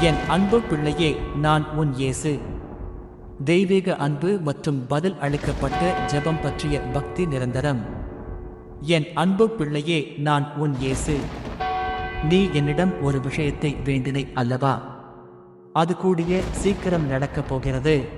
என் அன்பு பிள்ளையே நான் உன் இயேசு. தெய்வீக அன்பு மற்றும் பதில் அளிக்கப்பட்ட ஜெபம் பற்றிய பக்தி நிரந்தரம். என் அன்பு பிள்ளையே நான் உன் இயேசு. நீ என்னிடம் ஒரு விஷயத்தை வேண்டினை அல்லவா? அது கூடிய சீக்கிரம் நடக்கப் போகிறது.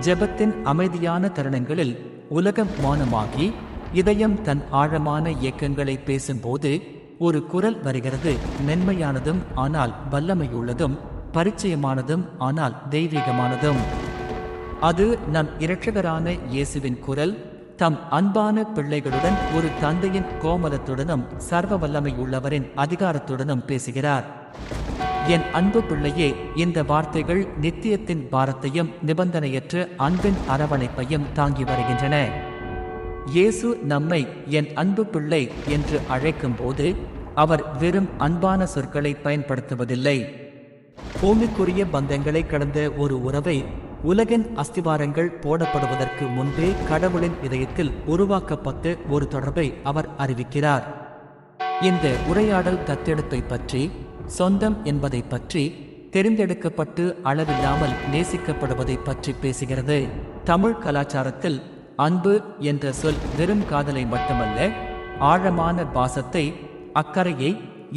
ஜெபத்தின் அமைதியான தருணங்களில் உலகம் மௌனமாகி இதயம் தன் ஆழமான இயக்கங்களை பேசும்போது ஒரு குரல் வருகிறது. மென்மையானதும் ஆனால் வல்லமையுள்ளதும் பரிச்சயமானதும் ஆனால் தெய்வீகமானதும். அது நம் இரட்சகரான இயேசுவின் குரல் தம் அன்பான பிள்ளைகளுடன் ஒரு தந்தையின் கோமலத்துடனும் சர்வ வல்லமை உள்ளவரின் அதிகாரத்துடனும் பேசுகிறார். என் அன்பு பிள்ளையே இந்த வார்த்தைகள் நித்தியத்தின் பாரத்தையும் நிபந்தனையற்ற அன்பின் அரவணைப்பையும் தாங்கி வருகின்றன. இயேசு நம்மை என் அன்பு பிள்ளை என்று அழைக்கும்போது அவர் வெறும் அன்பான சொற்களை பயன்படுத்துவதில்லை. பூமிக்குரிய பந்தங்களை கடந்த ஒரு உறவை உலகின் அஸ்திவாரங்கள் போடப்படுவதற்கு முன்பே கடவுளின் இதயத்தில் உருவாக்கப்பட்டு ஒரு தொடர்பை அவர் அறிவிக்கிறார். இந்த உரையாடல் தத்தெடுப்பை பற்றி சொந்தம் என்பதை பற்றி தெரிந்தெடுக்கப்பட்டு அளவில்லாமல் நேசிக்கப்படுவதை பற்றி பேசுகிறது. தமிழ் கலாச்சாரத்தில் அன்பு என்ற சொல் வெறும் காதலை மட்டுமல்ல ஆழமான பாசத்தை அக்கறையை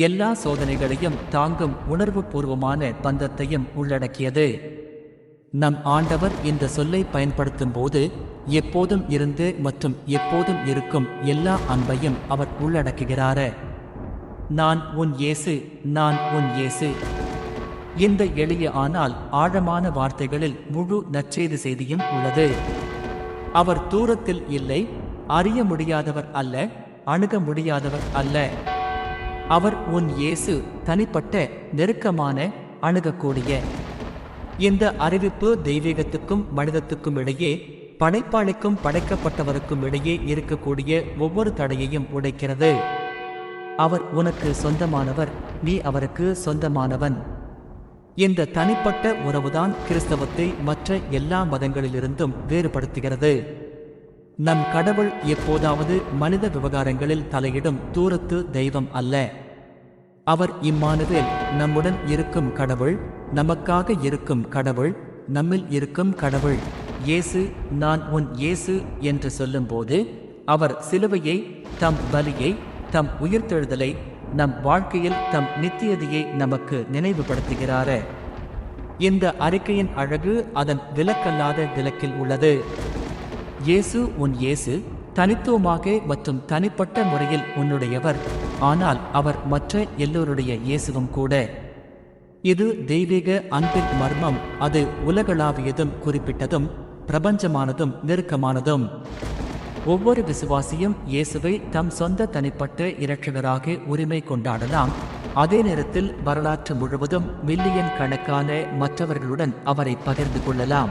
எல்லா சோதனைகளையும் தாங்கும் உணர்வுபூர்வமான பந்தத்தையும் உள்ளடக்கியது. நம் ஆண்டவர் இந்த சொல்லை பயன்படுத்தும் போது எப்போதும் இருந்து மற்றும் எப்போதும் இருக்கும் எல்லா அன்பையும் அவர் உள்ளடக்குகிறார். நான் உன் இயேசு நான் உன் இயேசு. இந்த எளிய ஆனால் ஆழமான வார்த்தைகளில் முழு நற்செய்தி செய்தியும் உள்ளது. அவர் தூரத்தில் இல்லை அறிய முடியாதவர் அல்ல அணுக முடியாதவர் அல்ல. அவர் உன் இயேசு தனிப்பட்ட நெருக்கமான அணுகக்கூடிய. இந்த அறிவிப்பு தெய்வீகத்துக்கும் மனிதத்துக்கும் இடையே படைப்பாளிக்கும் படைக்கப்பட்டவருக்கும் இடையே இருக்கக்கூடிய ஒவ்வொரு தடையையும் உடைக்கிறது. அவர் உனக்கு சொந்தமானவர் நீ அவருக்கு சொந்தமானவன். இந்த தனிப்பட்ட உறவுதான் கிறிஸ்தவத்தை மற்ற எல்லா மதங்களிலிருந்தும் வேறுபடுத்துகிறது. நம் கடவுள் எப்போதாவது மனித விவகாரங்களில் தலையிடும் தூரத்து தெய்வம் அல்ல. அவர் இம்மானுவேல் நம்முடன் இருக்கும் கடவுள் நமக்காக இருக்கும் கடவுள் நம்மில் இருக்கும் கடவுள். இயேசு நான் உன் இயேசு என்று சொல்லும்போது அவர் சிலுவையை தம் பலியை தம் உயிர்த்தெழுதலை நம் வாழ்க்கையில் தம் நித்தியதையை நமக்கு நினைவுபடுத்துகிறார். இந்த அறிக்கையின் அழகு அதன் விலக்கல்லாத விலக்கில் உள்ளது. இயேசு உன் இயேசு தனித்துவமாக மற்றும் தனிப்பட்ட முறையில் உன்னுடையவர். ஆனால் அவர் மற்ற எல்லோருடைய இயேசுவும் கூட. இது தெய்வீக அன்பின் மர்மம் அது உலகளாவியதும் குறிப்பிட்டதும் பிரபஞ்சமானதும் நெருக்கமானதும். ஒவ்வொரு விசுவாசியும் இயேசுவை தம் சொந்த தனிப்பட்ட இரட்சகராக உரிமை கொண்டாடலாம். அதே நேரத்தில் வரலாற்று முழுவதும் மில்லியன் கணக்கான மற்றவர்களுடன் அவரை பகிர்ந்து கொள்ளலாம்.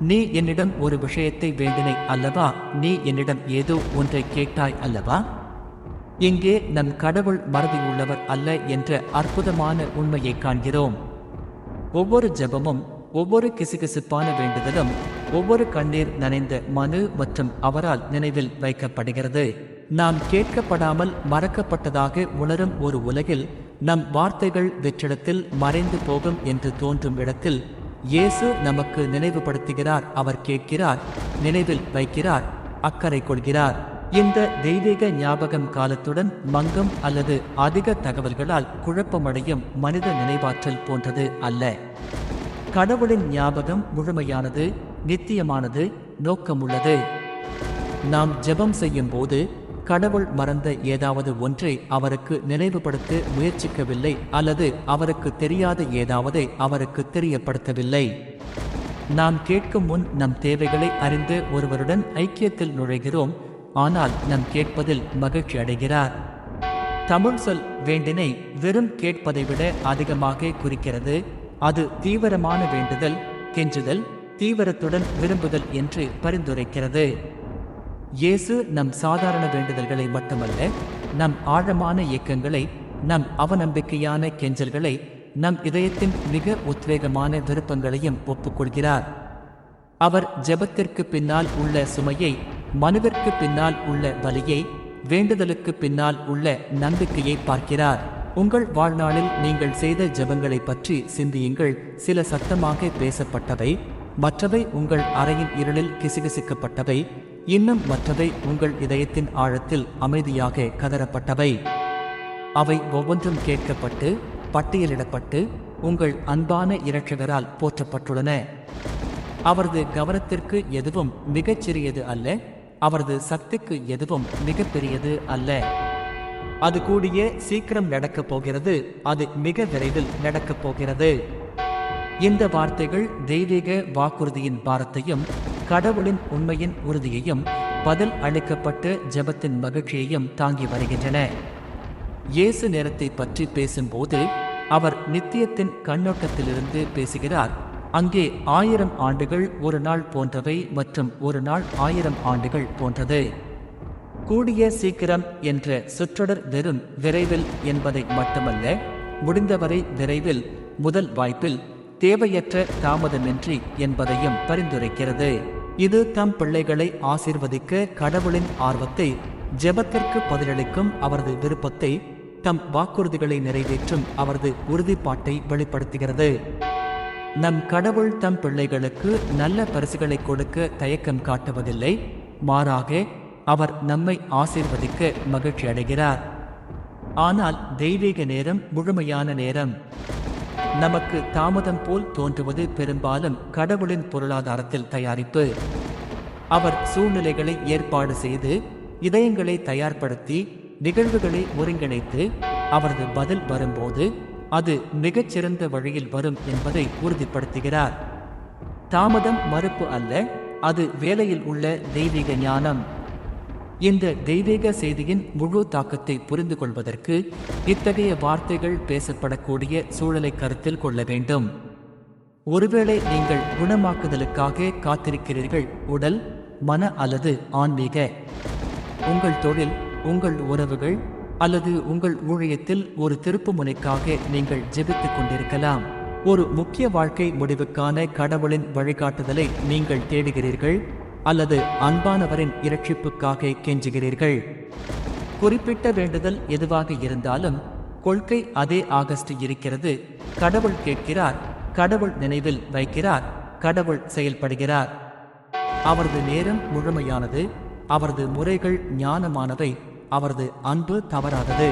நீ என்னிடம் ஒரு விஷயத்தை வேண்டினை அல்லவா? நீ என்னிடம் ஏதோ ஒன்றை கேட்டாய் அல்லவா? இங்கே நம் கடவுள் மறதியுள்ளவர் அல்ல என்ற அற்புதமான உண்மையை காண்கிறோம். ஒவ்வொரு ஜெபமும் ஒவ்வொரு கிசுகிசுப்பான வேண்டுதலும் ஒவ்வொரு கண்ணீர் நனைந்த மனு மற்றும் அவரால் நினைவில் வைக்கப்படுகிறது. நாம் கேட்கப்படாமல் மறக்கப்பட்டதாக உணரும் ஒரு உலகில் நம் வார்த்தைகள் வெற்றிடத்தில் மறைந்து போகும் என்று தோன்றும் இடத்தில் இயேசு நமக்கு நினைவுபடுத்துகிறார் அவர் கேட்கிறார் நினைவில் வைக்கிறார் அக்கறை கொள்கிறார். இந்த தெய்வீக ஞாபகம் காலத்துடன் மங்கம் அல்லது அதிக தகவல்களால் குழப்பமடையும் மனித நினைவாற்றல் போன்றது அல்ல. கடவுளின் ஞாபகம் முழுமையானது நித்தியமானது நோக்கமுள்ளது. நாம் ஜெபம் செய்யும் போது கடவுள் மறந்த ஏதாவது ஒன்றை அவருக்கு நினைவுபடுத்த முயற்சிக்கவில்லை அல்லது அவருக்கு தெரியாத ஏதாவது அவருக்கு தெரியப்படுத்தவில்லை. நாம் கேட்கும் முன் நம் தேவைகளை அறிந்து ஒருவருடன் ஐக்கியத்தில் நுழைகிறோம் ஆனால் நம் கேட்பதில் மகிழ்ச்சி அடைகிறார். தமிழ் சொல் வேண்டினை வெறும் கேட்பதை விட அதிகமாக குறிக்கிறது. அது தீவிரமான வேண்டுதல் கெஞ்சுதல் தீவிரத்துடன் விரும்புதல் என்று பரிந்துரைக்கிறது. இயேசு நம் சாதாரண வேண்டுதல்களை மட்டுமல்ல நம் ஆழமான இயக்கங்களை நம் அவநம்பிக்கையான கெஞ்சல்களை நம் இதயத்தின் மிக உத்வேகமான விருப்பங்களையும் ஒப்புக்கொள்கிறார். அவர் ஜெபத்திற்கு பின்னால் உள்ள சுமையை மனுவிற்கு பின்னால் உள்ள வலியை வேண்டுதலுக்கு பின்னால் உள்ள நம்பிக்கையை பார்க்கிறார். உங்கள் வாழ்நாளில் நீங்கள் செய்த ஜெபங்களை பற்றி சிந்தியுங்கள். சில சத்தமாக பேசப்பட்டவை மற்றவை உங்கள் அறையின் இருளில் கிசுகிசுக்கப்பட்டவை இன்னும் மற்றவை உங்கள் இதயத்தின் ஆழத்தில் அமைதியாக கதறப்பட்டவை. அவை ஒவ்வொன்றும் கேட்கப்பட்டு பட்டியலிடப்பட்டு உங்கள் அன்பான இரட்சகரால் போற்றப்பட்டுள்ளன. அவரது கவனத்திற்கு எதுவும் மிகச்சிறியது அல்ல அவரது சக்திக்கு எதுவும் மிகப்பெரியது அல்ல. அது கூடிய சீக்கிரம் நடக்கப் போகிறது அது மிக விரைவில் நடக்கப் போகிறது. இந்த வார்த்தைகள் தெய்வீக வாக்குறுதியின் பாரத்தையும் கடவுளின் உண்மையின் உறுதியையும் பதில் அளிக்கப்பட்ட ஜெபத்தின் மகிழ்ச்சியையும் தாங்கி வருகின்றன. இயேசு நேரத்தை பற்றி பேசும்போது அவர் நித்தியத்தின் கண்ணோட்டத்திலிருந்து பேசுகிறார். அங்கே ஆயிரம் ஆண்டுகள் ஒரு நாள் போன்றவை மற்றும் ஒரு நாள் ஆயிரம் ஆண்டுகள் போன்றது. கூடிய சீக்கிரம் என்ற சுற்றொடர் வெறும் விரைவில் என்பதை மட்டுமல்ல முடிந்தவரை விரைவில் முதல் வாய்ப்பில் தேவையற்ற தாமதமின்றி என்பதையும் பரிந்துரைக்கிறது. இது தம் பிள்ளைகளை ஆசீர்வதிக்க கடவுளின் ஆர்வத்தை ஜெபத்திற்கு பதிலளிக்கும் அவரது விருப்பத்தை தம் வாக்குறுதிகளை நிறைவேற்றும் அவரது உறுதிப்பாட்டை வெளிப்படுத்துகிறது. நம் கடவுள் தம் பிள்ளைகளுக்கு நல்ல பரிசுகளை கொடுக்க தயக்கம் காட்டுவதில்லை மாறாக அவர் நம்மை ஆசீர்வதிக்க மகிழ்ச்சி அடைகிறார் ஆனால் தெய்வீக நேரம் முழுமையான நேரம். நமக்கு தாமதம் போல் தோன்றுவது பெரும்பாலும் கடவுளின் பொருளாதாரத்தில் தயாரிப்பு. அவர் சூழ்நிலைகளை ஏற்பாடு செய்து இதயங்களை தயார்படுத்தி நிகழ்வுகளை ஒருங்கிணைத்து அவரது பதில் வரும்போது அது மிகச்சிறந்த வழியில் வரும் என்பதை உறுதிப்படுத்துகிறார். தாமதம் மறுப்பு அல்ல அது வேலையில் உள்ள தெய்வீக ஞானம். இந்த தெய்வீக செய்தியின் முழு தாக்கத்தை புரிந்து கொள்வதற்கு இத்தகைய வார்த்தைகள் பேசப்படக்கூடிய சூழலை கருத்தில் கொள்ள வேண்டும். ஒருவேளை நீங்கள் குணமாக்குதலுக்காக காத்திருக்கிறீர்கள் உடல் மன அல்லது ஆன்மீக. உங்கள் தொழில் உங்கள் உறவுகள் அல்லது உங்கள் ஊழியத்தில் ஒரு திருப்புமுனைக்காக நீங்கள் ஜெபித்துக் கொண்டிருக்கலாம். ஒரு முக்கிய வாழ்க்கை முடிவுக்கான கடவுளின் வழிகாட்டுதலை நீங்கள் தேடுகிறீர்கள் அல்லது அன்பானவரின் இரட்சிப்புக்காக கெஞ்சுகிறீர்கள். குறிப்பிட்ட வேண்டுதல் எதுவாக இருந்தாலும் கொள்கை அதே ஆகஸ்ட் இருக்கிறது. கடவுள் கேட்கிறார் கடவுள் நினைவில் வைக்கிறார் கடவுள் செயல்படுகிறார். அவரது நேரம் முழுமையானது அவரது முறைகள் ஞானமானவை அவரது அன்பு தவறாதது.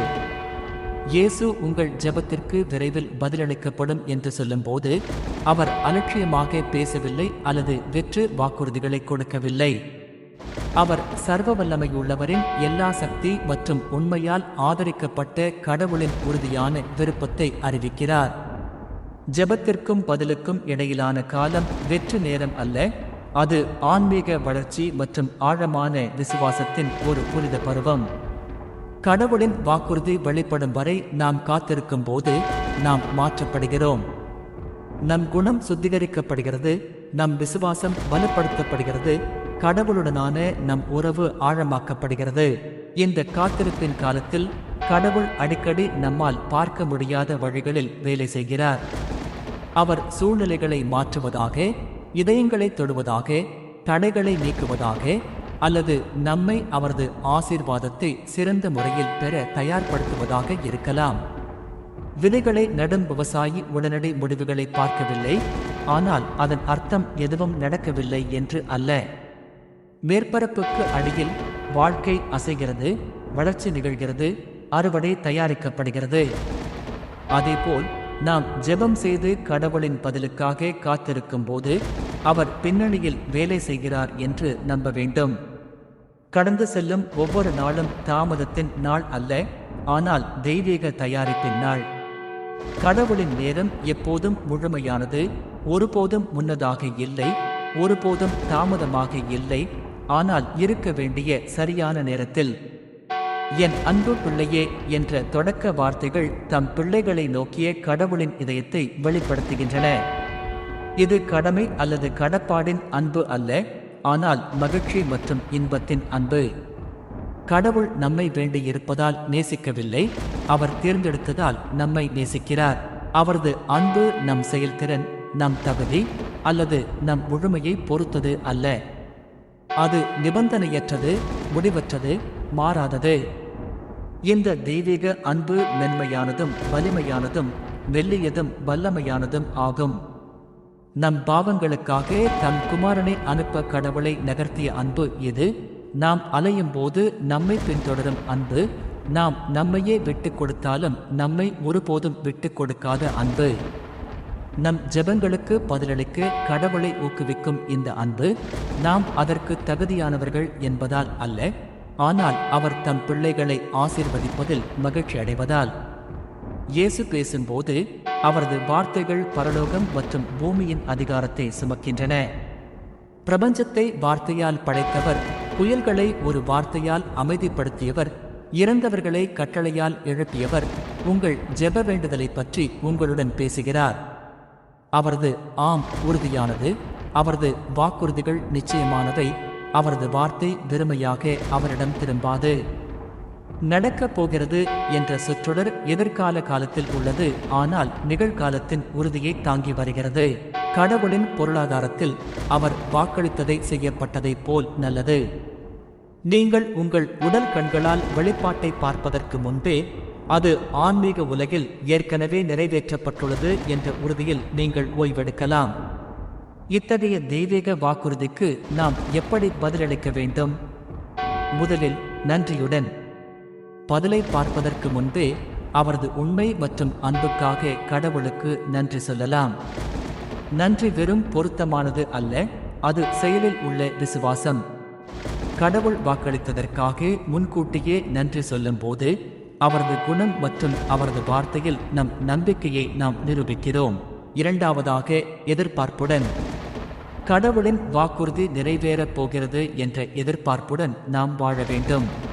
இயேசு உங்கள் ஜெபத்திற்கு விரைவில் பதிலளிக்கப்படும் என்று சொல்லும்போது அவர் அலட்சியமாக பேசவில்லை அல்லது வெற்று வாக்குறுதிகளை கொடுக்கவில்லை. அவர் சர்வ வல்லமையுள்ளவரின் எல்லா சக்தி மற்றும் உண்மையால் ஆதரிக்கப்பட்ட கடவுளின் உறுதியான விருப்பத்தை அறிவிக்கிறார். ஜெபத்திற்கும் பதிலுக்கும் இடையிலான காலம் வெற்று நேரம் அல்ல அது ஆன்மீக வளர்ச்சி மற்றும் ஆழமான விசுவாசத்தின் ஒரு புனித பருவம். கடவுளின் வாக்குறுதி வெளிப்படும் வரை நாம் காத்திருக்கும் போது நாம் மாற்றப்படுகிறோம். நம் குணம் சுத்திகரிக்கப்படுகிறது நம் விசுவாசம் வலுப்படுத்தப்படுகிறது கடவுளுடனான நம் உறவு ஆழமாக்கப்படுகிறது. இந்த காத்திருப்பின் காலத்தில் கடவுள் அடிக்கடி நம்மால் பார்க்க முடியாத வழிகளில் வேலை செய்கிறார். அவர் சூழ்நிலைகளை மாற்றுவதாக இதயங்களை தொடுவதாக தடைகளை நீக்குவதாக அல்லது நம்மை அவரது ஆசீர்வாதத்தை சிறந்த முறையில் பெற தயார்படுத்துவதாக இருக்கலாம். விதைகளை நடும் விவசாயி உடனடி முடிவுகளை பார்க்கவில்லை. ஆனால் அதன் அர்த்தம் எதுவும் நடக்கவில்லை என்று அல்ல. மேற்பரப்புக்கு அடியில் வாழ்க்கை அசைகிறது வளர்ச்சி நிகழ்கிறது அறுவடை தயாரிக்கப்படுகிறது. அதேபோல் நாம் ஜெபம் செய்து கடவுளின் பதிலுக்காக காத்திருக்கும் போது அவர் பின்னணியில் வேலை செய்கிறார் என்று நம்ப வேண்டும். கடந்து செல்லும் ஒவ்வொரு நாளும் தாமதத்தின் நாள் அல்ல ஆனால் தெய்வீக தயாரிப்பின் நாள். கடவுளின் நேரம் எப்போதும் முழுமையானது ஒருபோதும் முன்னதாக இல்லை ஒருபோதும் தாமதமாக இல்லை ஆனால் இருக்க வேண்டிய சரியான நேரத்தில். என் அன்பு பிள்ளையே என்ற தொடக்க வார்த்தைகள் தம் பிள்ளைகளை நோக்கிய கடவுளின் இதயத்தை வெளிப்படுத்துகின்றன. இது கடமை அல்லது கடப்பாடின் அன்பு அல்ல ஆனால் மகிழ்ச்சி மற்றும் இன்பத்தின் அன்பு. கடவுள் நம்மை வேண்டியிருப்பதால் நேசிக்கவில்லை. அவர் தேர்ந்தெடுத்ததால் நம்மை நேசிக்கிறார். அவரது அன்பு நம் செயல்திறன் நம் தகுதி அல்லது நம் முழுமையை பொறுத்தது அல்ல. அது நிபந்தனையற்றது முடிவற்றது மாறாதது. இந்த தெய்வீக அன்பு மென்மையானதும் வலிமையானதும் மெல்லியதும் வல்லமையானதும் ஆகும். நம் பாவங்களுக்காக தம் குமாரனை அனுப்ப கடவுளை நகர்த்திய அன்பு இது நாம் அலையும் போது நம்மை பின்தொடரும் அன்பு நாம் நம்மையே விட்டுக் கொடுத்தாலும் நம்மை ஒருபோதும் விட்டுக் கொடுக்காத அன்பு. நம் ஜெபங்களுக்கு பதிலளிக்க கடவுளை ஊக்குவிக்கும் இந்த அன்பு நாம் அதற்கு தகுதியானவர்கள் என்பதால் அல்ல ஆனால் அவர் தம் பிள்ளைகளை ஆசீர்வதிப்பதில் மகிழ்ச்சி அடைவதால் இயேசு பேசும்போது அவரது வார்த்தைகள் பரலோகம் மற்றும் பூமியின் அதிகாரத்தை சுமக்கின்றன. பிரபஞ்சத்தை வார்த்தையால் படைத்தவர் புயல்களை ஒரு வார்த்தையால் அமைதிப்படுத்தியவர் இறந்தவர்களை கட்டளையால் எழுப்பியவர் உங்கள் ஜெப வேண்டுதலை பற்றி உங்களுடன் பேசுகிறார். அவரது ஆம் உறுதியானது அவரது வாக்குறுதிகள் நிச்சயமானவை அவரது வார்த்தை வெறுமையாக அவரிடம் திரும்பாது. நடக்கப் போகிறது என்ற சொற்றொடர் எதிர்கால காலத்தில் உள்ளது. ஆனால் நிகழ்காலத்தின் உறுதியை தாங்கி வருகிறது. கடவுளின் பொருளாதாரத்தில் அவர் வாக்களித்ததை செய்யப்பட்டதைப் போல் நல்லது. நீங்கள் உங்கள் உடல் கண்களால் வெளிப்பாட்டை பார்ப்பதற்கு முன்பே அது ஆன்மீக உலகில் ஏற்கனவே நிறைவேற்றப்பட்டுள்ளது என்ற உறுதியில் நீங்கள் ஓய்வெடுக்கலாம். இத்தகைய தெய்வீக வாக்குறுதிக்கு நாம் எப்படி பதிலளிக்க வேண்டும்? முதலில் நன்றியுடன் பதிலை பார்ப்பதற்கு முன்பே அவரது உண்மை மற்றும் அன்புக்காக கடவுளுக்கு நன்றி சொல்லலாம். நன்றி வெறும் பொருத்தமானது அல்ல அது செயலில் உள்ள விசுவாசம். கடவுள் வாக்களித்ததற்காக முன்கூட்டியே நன்றி சொல்லும்போது அவரது குணம் மற்றும் அவரது வார்த்தையில் நம் நம்பிக்கையை நாம் நிரூபிக்கிறோம். இரண்டாவதாக எதிர்பார்ப்புடன். கடவுளின் வாக்குறுதி நிறைவேறப் போகிறது என்ற எதிர்பார்ப்புடன் நாம் வாழ வேண்டும்.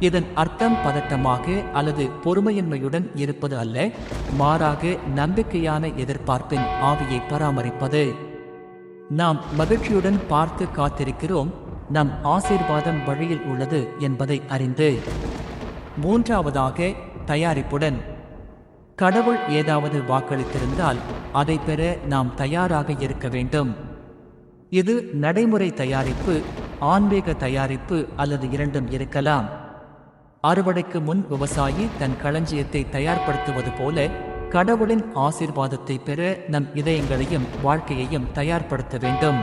இதன் அர்த்தம் பதட்டமாக அல்லது பொறுமையின்மையுடன் இருப்பது அல்ல மாறாக நம்பிக்கையான எதிர்பார்ப்பின் ஆவியை பராமரிப்பது. நாம் மகிழ்ச்சியுடன் பார்த்து காத்திருக்கிறோம் நம் ஆசீர்வாதம் வழியில் உள்ளது என்பதை அறிந்து. மூன்றாவதாக தயாரிப்புடன். கடவுள் ஏதாவது வாக்களித்திருந்தால் அதை பெற நாம் தயாராக இருக்க வேண்டும். இது நடைமுறை தயாரிப்பு ஆன்மீக தயாரிப்பு அல்லது இரண்டும் இருக்கலாம். அறுவடைக்கு முன் விவசாயி தன் களஞ்சியத்தை தயார்படுத்துவது போல கடவுளின் ஆசிர்வாதத்தை பெற நம் இதயங்களையும் வாழ்க்கையையும் தயார்படுத்த வேண்டும்.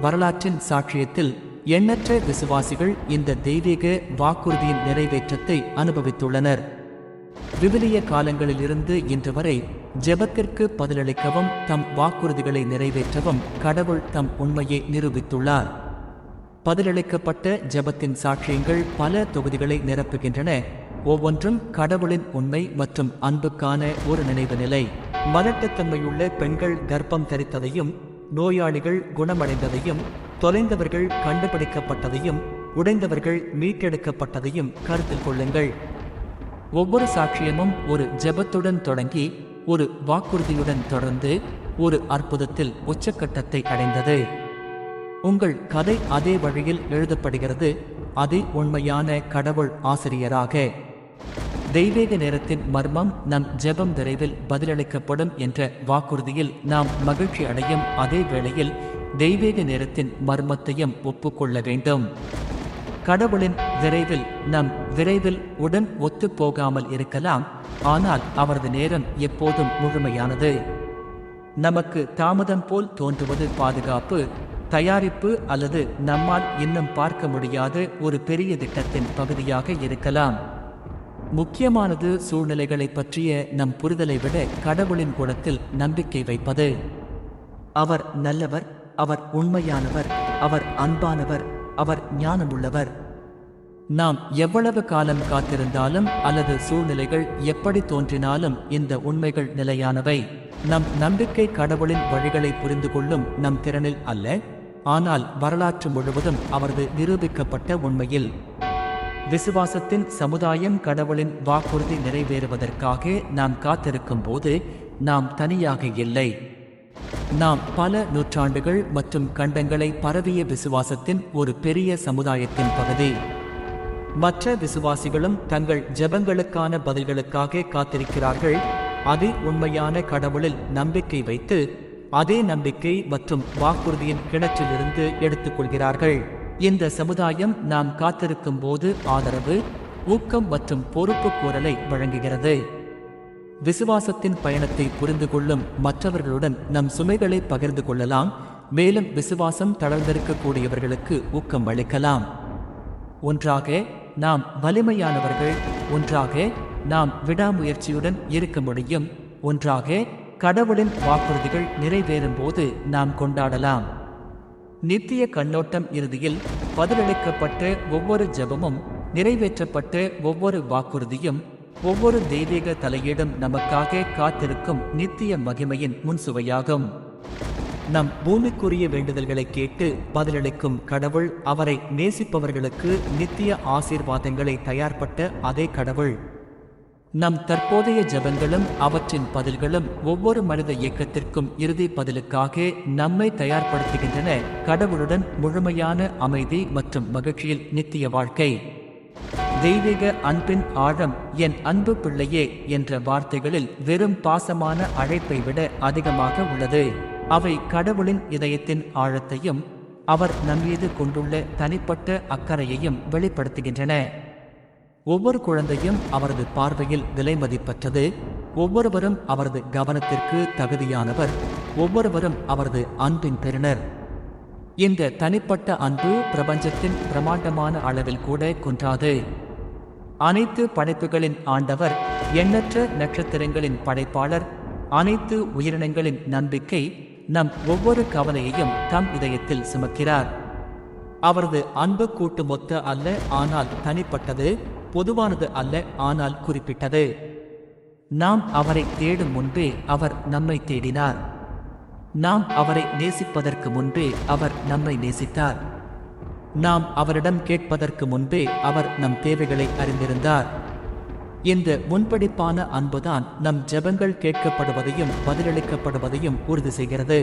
வரலாற்றின் சாட்சியத்தில் எண்ணற்ற விசுவாசிகள் இந்த தெய்வீக வாக்குறுதியின் நிறைவேற்றத்தை அனுபவித்துள்ளனர். விவிலிய காலங்களிலிருந்து இன்று வரை ஜெபத்திற்கு பதிலளிக்கவும் தம் வாக்குறுதிகளை நிறைவேற்றவும் கடவுள் தம் உண்மையை நிரூபித்துள்ளார். பதிலளிக்கப்பட்ட ஜெபத்தின் சாட்சியங்கள் பல தொகுதிகளை நிரப்புகின்றன. ஒவ்வொன்றும் கடவுளின் உண்மை மற்றும் அன்புக்கான ஒரு நினைவு நிலை. மலட்டுத்தன்மையுள்ள பெண்கள் கர்ப்பம் தரித்ததையும் நோயாளிகள் குணமடைந்ததையும் தொலைந்தவர்கள் கண்டுபிடிக்கப்பட்டதையும் உடைந்தவர்கள் மீட்டெடுக்கப்பட்டதையும் கருத்தில் கொள்ளுங்கள். ஒவ்வொரு சாட்சியமும் ஒரு ஜெபத்துடன் தொடங்கி ஒரு வாக்குறுதியுடன் தொடர்ந்து ஒரு அற்புதத்தில் உச்சக்கட்டத்தை அடைந்தது. உங்கள் கதை அதே வழியில் எழுதப்படுகிறது அதே உண்மையான கடவுள் ஆசிரியராக. தெய்வீக நேரத்தின் மர்மம் நம் ஜெபம் விரைவில் பதிலளிக்கப்படும் என்ற வாக்குறுதியில் நாம் மகிழ்ச்சி அடையும் அதே வேளையில் தெய்வீக நேரத்தின் மர்மத்தையும் ஒப்புக்கொள்ள வேண்டும். கடவுளின் விரைவில் நம் விரைவில் உடன் ஒத்துப்போகாமல் இருக்கலாம் ஆனால் அவரது நேரம் எப்போதும் முழுமையானது. நமக்கு தாமதம் போல் தோன்றுவது பாதுகாப்பு தயாரிப்பு அல்லது நம்மால் இன்னும் பார்க்க முடியாத ஒரு பெரிய திட்டத்தின் பகுதியாக இருக்கலாம். முக்கியமானது சூழ்நிலைகளை பற்றிய நம் புரிதலை விட கடவுளின் குணத்தில் நம்பிக்கை வைப்பது. அவர் நல்லவர் அவர் உண்மையானவர் அவர் அன்பானவர் அவர் ஞானமுள்ளவர். நாம் எவ்வளவு காலம் காத்திருந்தாலும் அல்லது சூழ்நிலைகள் எப்படி தோன்றினாலும் இந்த உண்மைகள் நிலையானவை. நம் நம்பிக்கை கடவுளின் வழிகளை புரிந்து கொள்ளும் நம் திறனில் அல்ல. ஆனால் வரலாற்று முழுவதும் அவரது நிரூபிக்கப்பட்ட உண்மையில். விசுவாசத்தின் சமுதாயம் கடவுளின் வாக்குறுதி நிறைவேறுவதற்காக நாம் காத்திருக்கும் போது நாம் தனியாக இல்லை. நாம் பல நூற்றாண்டுகள் மற்றும் கண்டங்களை பரவிய விசுவாசத்தின் ஒரு பெரிய சமுதாயத்தின் பகுதி. மற்ற விசுவாசிகளும் தங்கள் ஜெபங்களுக்கான பதில்களுக்காக காத்திருக்கிறார்கள். அது உண்மையான கடவுளில் நம்பிக்கை வைத்து அதே நம்பிக்கை மற்றும் வாக்குறுதியின் கிணற்றிலிருந்து எடுத்துக்கொள்கிறார்கள். இந்த சமுதாயம் நாம் காத்திருக்கும் போது ஆதரவு ஊக்கம் மற்றும் பொறுப்பு கூறலை வழங்குகிறது. விசுவாசத்தின் பயணத்தை புரிந்து கொள்ளும் மற்றவர்களுடன் நம் சுமைகளை பகிர்ந்து கொள்ளலாம். மேலும் விசுவாசம் தளர்ந்திருக்கக்கூடியவர்களுக்கு ஊக்கம் அளிக்கலாம். ஒன்றாக நாம் வலிமையானவர்கள் ஒன்றாக நாம் விடாமுயற்சியுடன் இருக்க முடியும். ஒன்றாக கடவுளின் வாக்குறுதிகள் நிறைவேறும் போது நாம் கொண்டாடலாம். நித்திய கண்ணோட்டம் இறுதியில் பதிலளிக்கப்பட்ட ஒவ்வொரு ஜெபமும் நிறைவேற்றப்பட்ட ஒவ்வொரு வாக்குறுதியும் ஒவ்வொரு தெய்வீக தலையீடும் நமக்காக காத்திருக்கும் நித்திய மகிமையின் முன்சுவையாகும். நம் பூமிக்குரிய வேண்டுதல்களை கேட்டு பதிலளிக்கும் கடவுள் அவரை நேசிப்பவர்களுக்கு நித்திய ஆசீர்வாதங்களை தயார்பட்ட அதே கடவுள். நம் தற்போதைய ஜெபங்களும் அவற்றின் பதில்களும் ஒவ்வொரு மனித இயக்கத்திற்கும் இறுதி பதிலுக்காக நம்மை தயார்படுத்துகின்றன. கடவுளுடன் முழுமையான அமைதி மற்றும் மகிழ்ச்சியில் நித்திய வாழ்க்கை. தெய்வீக அன்பின் ஆழம் என் அன்பு பிள்ளையே என்ற வார்த்தைகளில் வெறும் பாசமான அழைப்பை விட அதிகமாக உள்ளது. அவை கடவுளின் இதயத்தின் ஆழத்தையும் அவர் நம்மீது கொண்டுள்ள தனிப்பட்ட அக்கறையையும் வெளிப்படுத்துகின்றன. ஒவ்வொரு குழந்தையும் அவரது பார்வையில் விலை மதிப்பற்றது. ஒவ்வொருவரும் அவரது கவனத்திற்கு தகுதியானவர். ஒவ்வொருவரும் அவரது அன்பின் பெறுநர். இந்த தனிப்பட்ட அன்பு பிரபஞ்சத்தின் பிரமாண்டமான அளவில் கூட குன்றாது. அனைத்து படைப்புகளின் ஆண்டவர் எண்ணற்ற நட்சத்திரங்களின் படைப்பாளர் அனைத்து உயிரினங்களின் நம்பிக்கை நம் ஒவ்வொரு கவலையையும் தம் இதயத்தில் சுமக்கிறார். அவரது அன்பு கூட்டு மொத்த அல்ல ஆனால் தனிப்பட்டது. பொதுவானது அல்ல ஆனால் குறிப்பிட்டது. நாம் அவரை தேடும் முன்பே அவர் நம்மை தேடினார். நாம் அவரை நேசிப்பதற்கு முன்பே அவர் நம்மை நேசித்தார். நாம் அவரிடம் கேட்பதற்கு முன்பே அவர் நம் தேவைகளை அறிந்திருந்தார். இந்த முன்படிப்பான அன்புதான் நம் ஜெபங்கள் கேட்கப்படுவதையும் பதிலளிக்கப்படுவதையும் உறுதி செய்கிறது.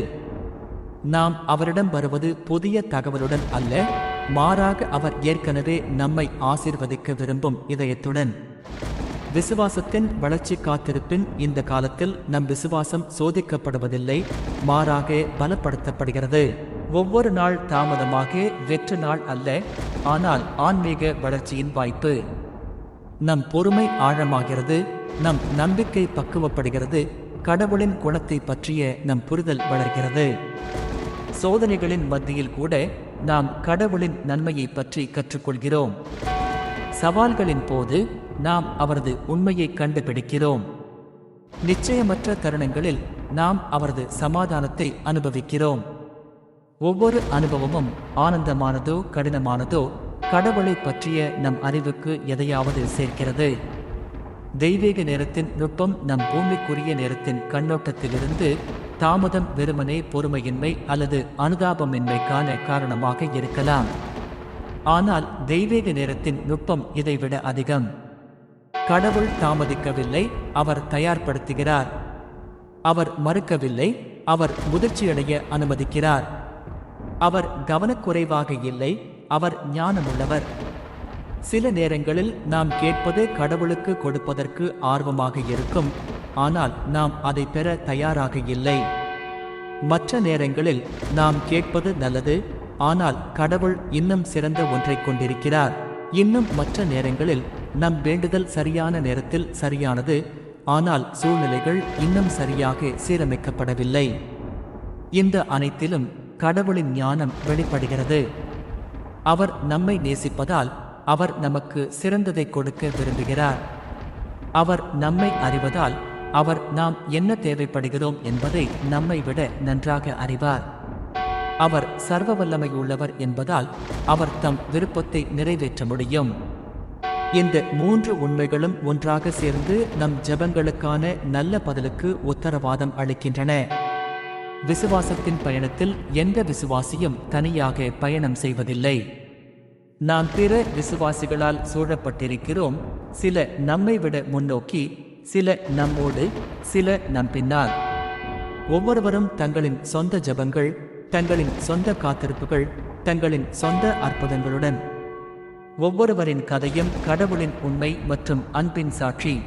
நாம் அவரிடம் வருவது புதிய தகவலுடன் அல்ல மாறாக அவர் ஏற்கனவே நம்மை ஆசிர்வதிக்க விரும்பும் இதயத்துடன். விசுவாசத்தின் வளர்ச்சி காத்திருப்பின் இந்த காலத்தில் நம் விசுவாசம் சோதிக்கப்படுவதில்லை மாறாக பலப்படுத்தப்படுகிறது. ஒவ்வொரு நாள் தாமதமாக வெற்று நாள் அல்ல ஆனால் ஆன்மீக வளர்ச்சியின் வாய்ப்பு. நம் பொறுமை ஆழமாகிறது நம் நம்பிக்கை பக்குவப்படுகிறது கடவுளின் குணத்தை பற்றிய நம் புரிதல் வளர்கிறது. சோதனைகளின் மத்தியில் கூட நாம் கடவுளின் நன்மையை பற்றி கற்றுக்கொள்கிறோம். சவால்களின் போது நாம் அவரது உண்மையை கண்டுபிடிக்கிறோம். நிச்சயமற்ற தருணங்களில் நாம் அவரது சமாதானத்தை அனுபவிக்கிறோம். ஒவ்வொரு அனுபவமும் ஆனந்தமானதோ கடினமானதோ கடவுளை பற்றிய நம் அறிவுக்கு எதையாவது சேர்க்கிறது. தெய்வீக நேரத்தின் நுட்பம் நம் பூமிக்குரிய நேரத்தின் கண்ணோட்டத்திலிருந்து தாமதம் வெறுமனே பொறுமையின்மை அல்லது அனுதாபமின்மைக்கான காரணமாக இருக்கலாம். ஆனால் தெய்வீக நேரத்தின் நுட்பம் இதைவிட அதிகம். கடவுள் தாமதிக்கவில்லை அவர் தயார்படுத்துகிறார். அவர் மறுக்கவில்லை அவர் முதிர்ச்சியடைய அனுமதிக்கிறார். அவர் கவனக்குறைவாக இல்லை அவர் ஞானமுள்ளவர். சில நேரங்களில் நாம் கேட்பது கடவுளுக்கு கொடுப்பதற்கு ஆர்வமாக இருக்கும். ஆனால் நாம் அதை பெற தயாராக இல்லை மற்ற நேரங்களில் நாம் கேட்பது நல்லது ஆனால் கடவுள் இன்னும் சிறந்த ஒன்றை கொண்டிருக்கிறார். இன்னும் மற்ற நேரங்களில் நம் வேண்டுதல் சரியான நேரத்தில் சரியானது ஆனால் சூழ்நிலைகள் இன்னும் சரியாக சீரமைக்கப்படவில்லை. இந்த அனைத்திலும் கடவுளின் ஞானம் வெளிப்படுகிறது. அவர் நம்மை நேசிப்பதால் அவர் நமக்கு சிறந்ததை கொடுக்க விரும்புகிறார். அவர் நம்மை அறிவதால் அவர் நாம் என்ன தேவைப்படுகிறோம் என்பதை நம்மை விட நன்றாக அறிவார். அவர் சர்வ வல்லமை உள்ளவர் என்பதால் அவர் தம் விருப்பத்தை நிறைவேற்ற முடியும். இந்த மூன்று உண்மைகளும் ஒன்றாக சேர்ந்து நம் ஜெபங்களுக்கான நல்ல பதிலுக்கு உத்தரவாதம் அளிக்கின்றன. விசுவாசத்தின் பயணத்தில் எந்த விசுவாசியும் தனியாக பயணம் செய்வதில்லை. நாம் பிற விசுவாசிகளால் சூழப்பட்டிருக்கிறோம். சில நம்மை விட முன்னோக்கி சில நம்மோடு சில நம் பின்னால். ஒவ்வொருவரும் தங்களின் சொந்த ஜெபங்கள் தங்களின் சொந்த காத்திருப்புகள் தங்களின் சொந்த அற்புதங்களுடன். ஒவ்வொருவரின் கதையும் கடவுளின் உண்மை மற்றும் அன்பின் சாட்சி.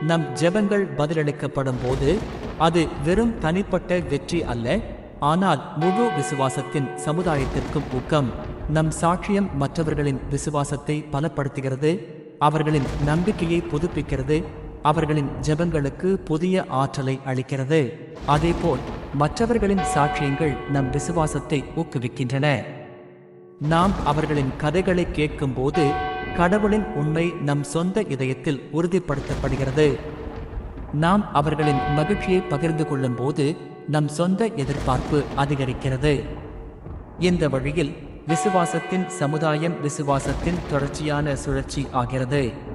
நம் ஜெபங்கள் பதிலளிக்கப்படும் போது அது வெறும் தனிப்பட்ட வெற்றி அல்ல ஆனால் முழு விசுவாசத்தின் சமுதாயத்திற்கும் ஊக்கம். நம் சாட்சியம் மற்றவர்களின் விசுவாசத்தை பலப்படுத்துகிறது அவர்களின் நம்பிக்கையை புதுப்பிக்கிறது அவர்களின் ஜெபங்களுக்கு புதிய ஆற்றலை அளிக்கிறது. அதேபோல் மற்றவர்களின் சாட்சியங்கள் நம் விசுவாசத்தை ஊக்குவிக்கின்றன. நாம் அவர்களின் கதைகளை கேட்கும்போது கடவுளின் உண்மை நம் சொந்த இதயத்தில் உறுதிப்படுத்தப்படுகிறது. நாம் அவர்களின் மகிழ்ச்சியை பகிர்ந்து கொள்ளும்போது நம் சொந்த எதிர்பார்ப்பு அதிகரிக்கிறது. இந்த வழியில் விசுவாசத்தின் சமுதாயம் விசுவாசத்தின் தொடர்ச்சியான சுழற்சி ஆகிறது.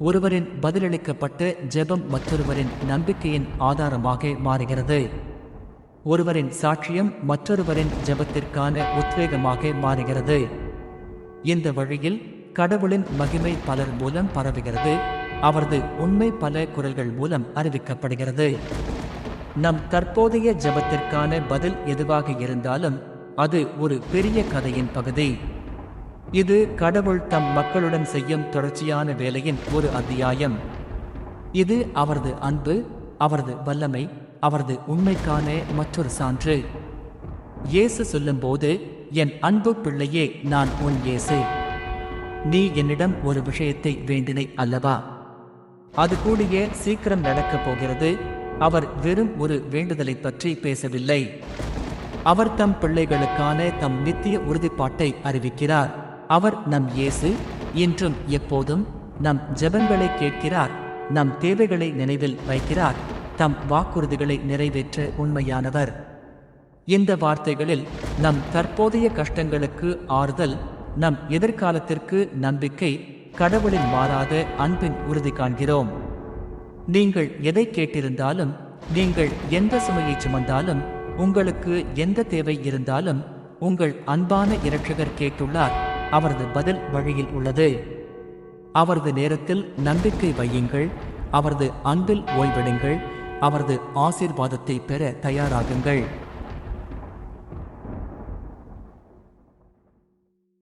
ஒருவரின் பதிலளிக்கப்பட்ட ஜெபம் மற்றொருவரின் நம்பிக்கையின் ஆதாரமாக மாறுகிறது. ஒருவரின் சாட்சியம் மற்றொருவரின் ஜெபத்திற்கான உத்வேகமாக மாறுகிறது. இந்த வழியில் கடவுளின் மகிமை பலர் மூலம் பரவுகிறது. அவரது உண்மை பல குரல்கள் மூலம் அறிவிக்கப்படுகிறது. நம் தற்போதைய ஜெபத்திற்கான பதில் எதுவாக இருந்தாலும் அது ஒரு பெரிய கதையின் பகுதி. இது கடவுள் தம் மக்களுடன் செய்யும் தொடர்ச்சியான வேலையின் ஒரு அத்தியாயம். இது அவரது அன்பு அவரது வல்லமை அவரது உண்மைக்கான மற்றொரு சான்று. இயேசு சொல்லும்போது என் அன்பு பிள்ளையே நான் உன் இயேசு. நீ என்னிடம் ஒரு விஷயத்தை வேண்டினை அல்லவா? அது கூடிய சீக்கிரம் நடக்கப் போகிறது. அவர் வெறும் ஒரு வேண்டுதலை பற்றி பேசவில்லை. அவர் தம் பிள்ளைகளுக்கான தம் நித்திய உறுதிப்பாட்டை அறிவிக்கிறார். அவர் நம் இயேசு இன்றும் எப்போதும் நம் ஜெபங்களை கேட்கிறார் நம் தேவைகளை நினைவில் வைக்கிறார் தம் வாக்குறுதிகளை நிறைவேற்ற உண்மையானவர். இந்த வார்த்தைகளில் நம் தற்போதைய கஷ்டங்களுக்கு ஆறுதல் நம் எதிர்காலத்திற்கு நம்பிக்கை கடவுளின் மாறாத அன்பின் உறுதி காண்கிறோம். நீங்கள் எதை கேட்டிருந்தாலும் நீங்கள் எந்த சுமையை சுமந்தாலும் உங்களுக்கு எந்த தேவை இருந்தாலும் உங்கள் அன்பான இரட்சகர் கேட்டுள்ளார். அவரது பதில் வழியில் உள்ளது. அவரது நேரத்தில் நம்பிக்கை வையுங்கள். அவரது அன்பில் ஓய்வெடுங்கள். அவரது ஆசீர்வாதத்தை பெற தயாராகுங்கள்.